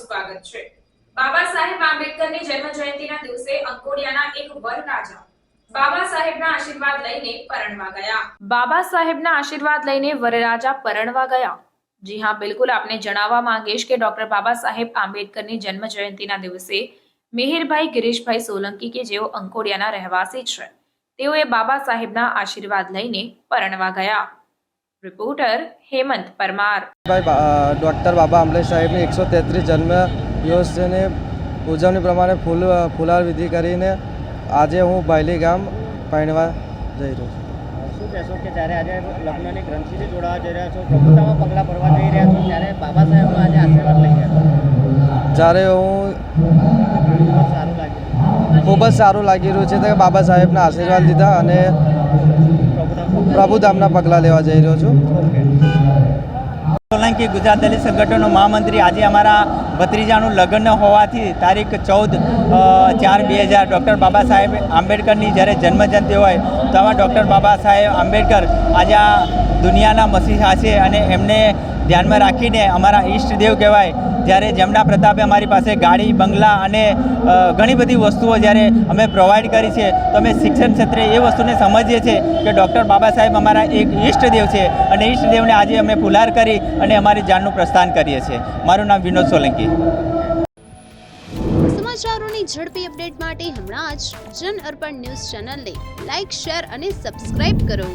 સ્વાગત છે. બાબા સાહેબ આંબેડકરની જન્મ જયંતિના દિવસે અંકોડિયાના એક વરરાજા બાબા બાબા સાહેબના આશીર્વાદ લઈને વરરાજા પરણવા ગયા. જી હા, બિલકુલ આપને જણાવવા માંગીશ કે ડોક્ટર બાબા સાહેબ આંબેડકરની જન્મ જયંતિના દિવસે મિહિરભાઈ ગિરીશભાઈ સોલંકી કે જેઓ અંકોડિયાના રહેવાસી છે, તેઓએ બાબા સાહેબના આશીર્વાદ લઈને પરણવા ગયા. રિપોર્ટર હેમંત પરમાર ભાઈ ડૉક્ટર બાબા આંબેડકર સાહેબની એકસો તેત્રીસ જન્મ દિવસની ઉજવણી પ્રમાણે ફૂલ ફુલાર વિધિ કરીને આજે હું ભાયલી ગામ પાણવા જઈ રહ્યો છું. શું કહેશો કે જ્યારે આજે લગ્નની ગ્રંથિથી જોડાવા જઈ રહ્યા છો પ્રભુતામાં પગલાં ભરવા જઈ રહ્યા છો ત્યારે બાબા સાહેબનો આજે આશીર્વાદ લઈ રહ્યા જ્યારે હું ખૂબ જ સારું લાગી રહ્યું છે કે બાબા સાહેબના આશીર્વાદ લીધા અને પ્રભુધામના પગલાં લેવા જઈ રહ્યો છું. સોલંકી ગુજરાત દલિત સંગઠનનો મહામંત્રી આજે અમારા ભત્રીજાનું લગ્ન હોવાથી તારીખ ચૌદ ચાર બે હજાર. ડૉક્ટર બાબા સાહેબ આંબેડકરની જ્યારે જન્મજયંતિ હોય, તો આમાં ડૉક્ટર બાબા સાહેબ આંબેડકર આજે આ દુનિયાના મસીહા છે અને એમને ધ્યાનમાં રાખીને અમારા ઈષ્ટદેવ કહેવાય. જ્યારે જેમના પ્રતાપે અમારી પાસે ગાડી, બંગલા અને ઘણી બધી વસ્તુઓ જ્યારે અમે પ્રોવાઈડ કરી છે, તો અમે શિક્ષણ ક્ષેત્રે એ વસ્તુને સમજીએ છીએ કે ડૉક્ટર બાબા સાહેબ અમારા એક ઈષ્ટદેવ છે અને ઈષ્ટદેવને આજે અમે ફુલાર કરી અને અમારી જાનનું પ્રસ્થાન કરીએ છીએ. મારું નામ વિનોદ સોલંકી. સમાચારોની ઝડપી અપડેટ માટે હમણાં જ જન અર્પણ ન્યૂઝ ચેનલને લાઇક શેર અને સબસ્ક્રાઇબ કરો.